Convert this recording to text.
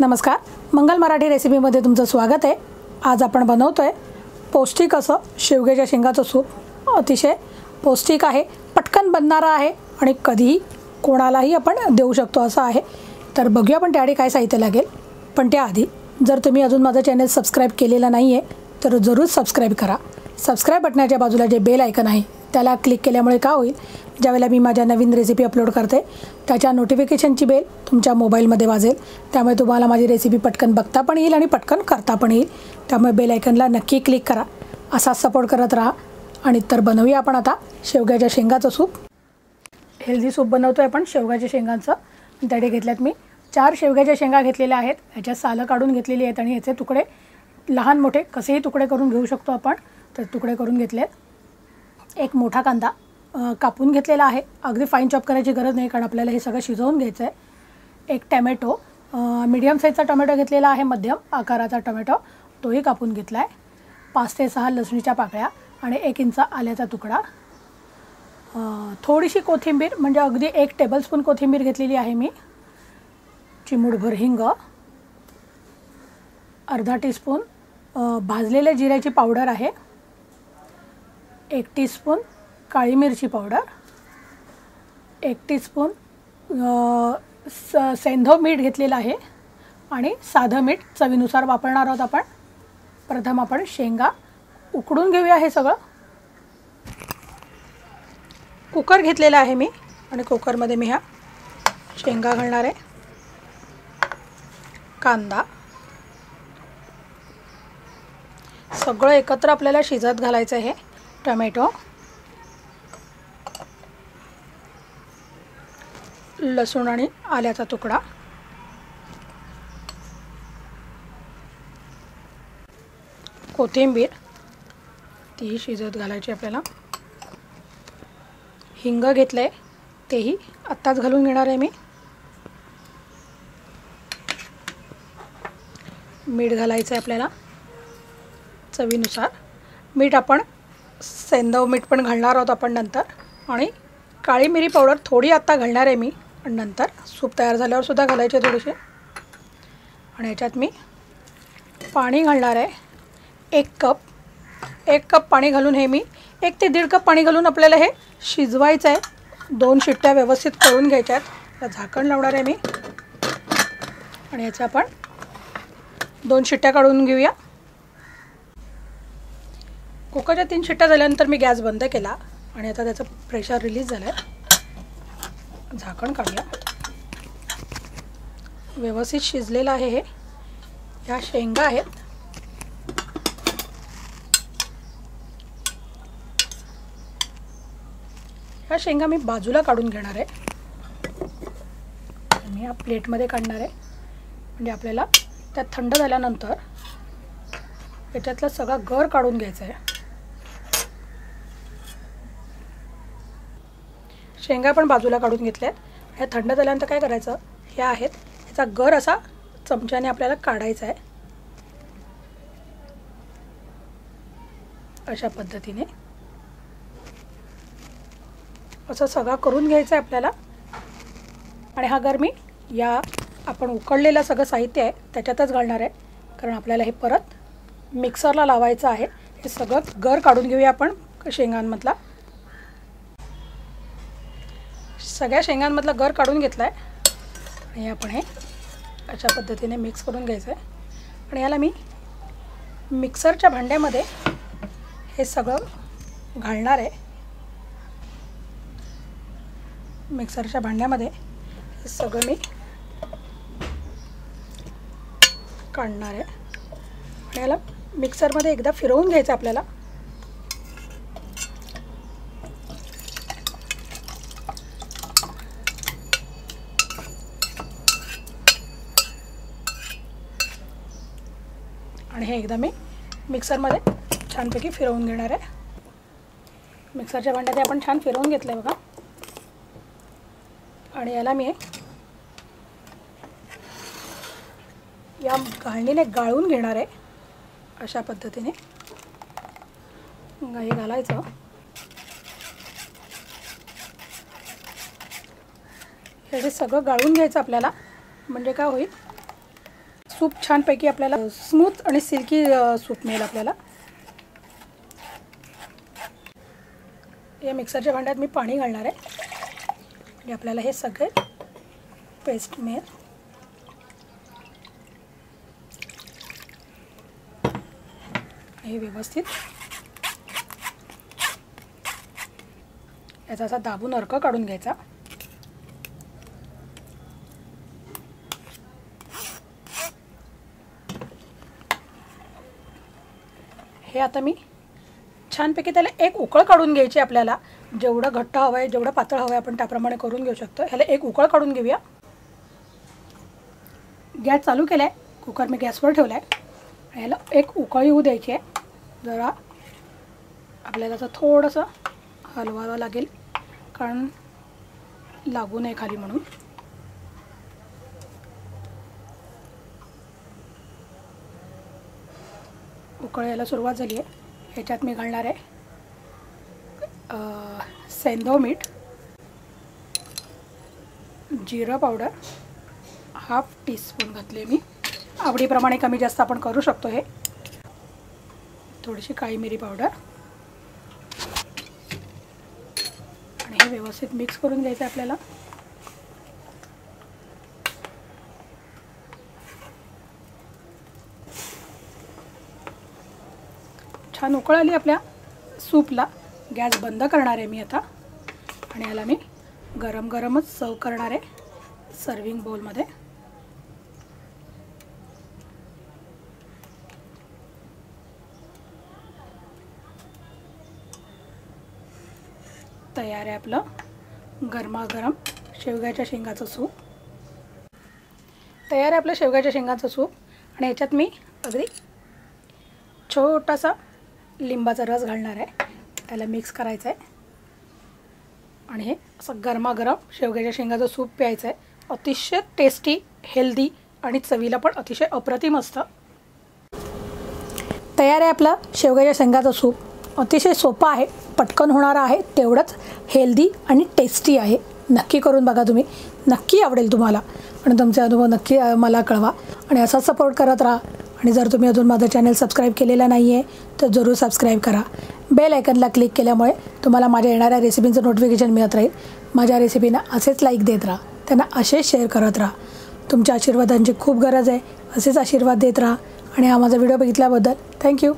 नमस्कार. मंगल मराठी रेसिपीमध्ये तुमचं स्वागत आहे. आज आपण बनवतो आहे पौष्टिक असं शेवग्याच्या शेंगाचं सूप. अतिशय पौष्टिक आहे पटकन बनणारं आहे आणि कधीही कोणालाही आपण देऊ शकतो असं आहे. तर बघूया पण त्यासाठी काय साहित्य लागेल. पण त्याआधी जर तुम्ही अजून माझं चॅनल सबस्क्राईब केलेलं नाही आहे तर जरूर सबस्क्राईब करा. सबस्क्राईब बटनाच्या बाजूला जे बेल ऐकन आहे त्याला क्लिक केल्यामुळे का होईल? ज्यावेळेला मी माझ्या नवीन रेसिपी अपलोड करते त्याच्या नोटिफिकेशनची बेल तुमच्या मोबाईलमध्ये वाजेल. त्यामुळे तुम्हाला माझी रेसिपी पटकन बघता पण येईल आणि पटकन करता पण येईल. त्यामुळे बेल आयकनला नक्की क्लिक करा. असा सपोर्ट करत राहा. आणि तर बनवूया आपण आता शेवग्याच्या शेंगाचं सूप हेल्दी सूप बनवतो आहे आपण शेवग्याच्या शेंगांचं. त्यासाठी घेतल्यात मी चार शेवग्याच्या शेंगा घेतलेल्या आहेत. ह्याच्यात सालं काढून घेतलेली आहेत आणि ह्याचे तुकडे लहान मोठे कसेही तुकडे करून घेऊ शकतो आपण. तर तुकडे करून घेतले आहेत एक मोठा कांदा कापून घेतलेला आहे. अगदी फाईन चॉप करायची गरज नाही कारण आपल्याला हे सगळं शिजवून घ्यायचं आहे एक टॅमॅटो मिडियम साईजचा टोमॅटो घेतलेला आहे मध्यम आकाराचा टोमॅटो तोही कापून घेतला आहे पाच ते सहा लसणीच्या पाकळ्या आणि एक इंच आल्याचा तुकडा. थोडीशी कोथिंबीर म्हणजे अगदी एक टेबलस्पून कोथिंबीर घेतलेली आहे मी. चिमूडभर हिंग. अर्धा टीस्पून भाजलेल्या जिऱ्याची पावडर आहे. एक टीस्पून काळी मिरची पावडर एक टीस्पून स सेंधव मीठ घेतलेलं आहे आणि साधं मीठ चवीनुसार वापरणार आहोत आपण. प्रथम आपण शेंगा उकडून घेऊया हे सगळं. कुकर घेतलेला आहे मी आणि कुकरमध्ये मी ह्या शेंगा घालणार आहे. कांदा. सगळं एकत्र आपल्याला शिजत घालायचं आहे. टमॅटो लसूण आणि आल्याचा तुकडा कोथिंबीर तीही शिजत घालायची आपल्याला. हिंग घेतलं आहे तेही आत्ताच घालून घेणार आहे मी. मीठ घालायचं आहे आपल्याला चवीनुसार. मीठ आपण सेंदव मीठ पण घालणार आहोत आपण नंतर. आणि काळी मिरी पावडर थोडी आत्ता घालणार आहे मी आणि नंतर सूप तयार झाल्यावर सुद्धा घालायचे थोडेसे. आणि याच्यात मी पाणी घालणार आहे एक कप. एक कप पाणी घालून हे मी एक ते दीड कप पाणी घालून आपल्याला हे शिजवायचं आहे. दोन शिट्ट्या व्यवस्थित करून घ्यायच्या आहेत. झाकण लावणार आहे मी. आणि याचं आपण दोन शिट्ट्या काढून घेऊया. कुकरच्या तीन शिट्ट्या झाल्यानंतर मी गॅस बंद केला आणि आता त्याचं प्रेशर रिलीज झालं आहे झाकण काढूया. व्यवस्थित शिजलेलं आहे हे. ह्या शेंगा आहेत. ह्या शेंगा मी बाजूला काढून घेणार आहे. मी या प्लेटमध्ये काढणार आहे. म्हणजे आपल्याला त्या थंड झाल्यानंतर याच्यातला सगळा गर काढून घ्यायचा आहे शेंगा पण बाजूला काढून घेतल्यात. ह्या थंड झाल्यानंतर काय करायचं? ह्या आहेत. ह्याचा गर असा चमच्याने आपल्याला काढायचा आहे. अशा पद्धतीने. असं सगळा करून घ्यायचं आहे आपल्याला. आणि हा गर मी या आपण उकडलेलं सगळं साहित्य आहे त्याच्यातच घालणार आहे. कारण आपल्याला हे परत मिक्सरला लावायचं आहे. हे सगळं गर काढून घेऊया आपण शेंगांमधला. सगळ्या शेंगांमधला गर काढून घेतला आहे आणि आपण हे अशा पद्धतीने मिक्स करून घ्यायचं आहे आणि याला मी मिक्सरच्या भांड्यामध्ये हे सगळं घालणार आहे. मिक्सरच्या भांड्यामध्ये हे सगळं मी काढणार आहे. आणि याला मिक्सरमध्ये एकदा फिरवून घ्यायचं आपल्याला. हे एकदा मी. मिक्सरमध्ये छानपैकी फिरवून घेणार आहे. मिक्सरच्या भांड्यात आपण छान फिरवून घेतलं आहे बघा. आणि याला मी या घालणीने गाळून घेणार आहे. अशा पद्धतीने. हे घालायचं. हे सगळं गाळून घ्यायचं आपल्याला म्हणजे काय होईल? सूप छानपैकी आपल्याला स्मूथ आणि सिल्की सूप मिळेल आपल्याला. या मिक्सरच्या भांड्यात मी पाणी घालणार आहे. आणि आपल्याला हे सगळे पेस्ट मिळेल. हे व्यवस्थित. याचा असा दाबून अर्क काढून घ्यायचा. हे आता मी छानपैकी त्याला एक उकळ काढून घ्यायची आपल्याला. जेवढं घट्ट हवं आहे जेवढं पातळ हवं आहे आपण त्याप्रमाणे करून घेऊ शकतो. ह्याला एक उकळ काढून घेऊया. गॅस चालू केला आहे कुकर मी गॅसवर ठेवला आहे ह्याला एक उकळ येऊ द्यायची आहे. जरा आपल्याला असं थोडंसं हलवावं लागेल. कारण लागू नये खाली म्हणून. उकळायला सुरुवात झाली आहे. ह्याच्यात मी घालणार आहे सेंदव मीठ जिरं पावडर हाफ टीस्पून घातले मी. आवडीप्रमाणे कमी जास्त आपण करू शकतो हे. थोडीशी काळी मिरी पावडर. आणि हे व्यवस्थित मिक्स करून घ्यायचं आहे आपल्याला. छान उकळ आली आपल्या सूपला. गॅस बंद करणार आहे मी आता. आणि याला मी गरम गरमच सर्व करणार आहे सर्विंग बोलमध्ये तयार आहे आपलं गरमागरम शेवग्याच्या शेंगाचं सूप. तयार आहे आपलं शेवग्याच्या शेंगाचं सूप. आणि याच्यात मी अगदी छोटासा लिंबाचा रस घालणार आहे. त्याला मिक्स करायचं आहे आणि हे असं गरमागरम शेवग्याच्या शेंगाचं सूप प्यायचं आहे अतिशय टेस्टी हेल्दी आणि चवीला पण अतिशय अप्रतिम असतं. तयार आहे आपलं शेवग्याच्या शेंगाचं सूप. अतिशय सोपं आहे पटकन होणारं आहे तेवढंच हेल्दी आणि टेस्टी आहे. नक्की करून बघा तुम्ही. नक्की आवडेल तुम्हाला. आणि तुमचे अनुभव नक्की मला कळवा. आणि असाच सपोर्ट करत राहा. आणि जर तुम्ही अजून माझं चॅनल सबस्क्राईब केलेलं नाही आहे तर जरूर सबस्क्राईब करा. बेल आयकनला क्लिक केल्यामुळे तुम्हाला माझ्या येणाऱ्या रेसिपींचं नोटिफिकेशन मिळत राहील. माझ्या रेसिपीना असेच लाईक देत राहा. त्यांना असेच शेअर करत राहा. तुमच्या आशीर्वादांची खूप गरज आहे. असेच आशीर्वाद देत राहा. आणि हा माझा व्हिडिओ बघितल्याबद्दल थँक्यू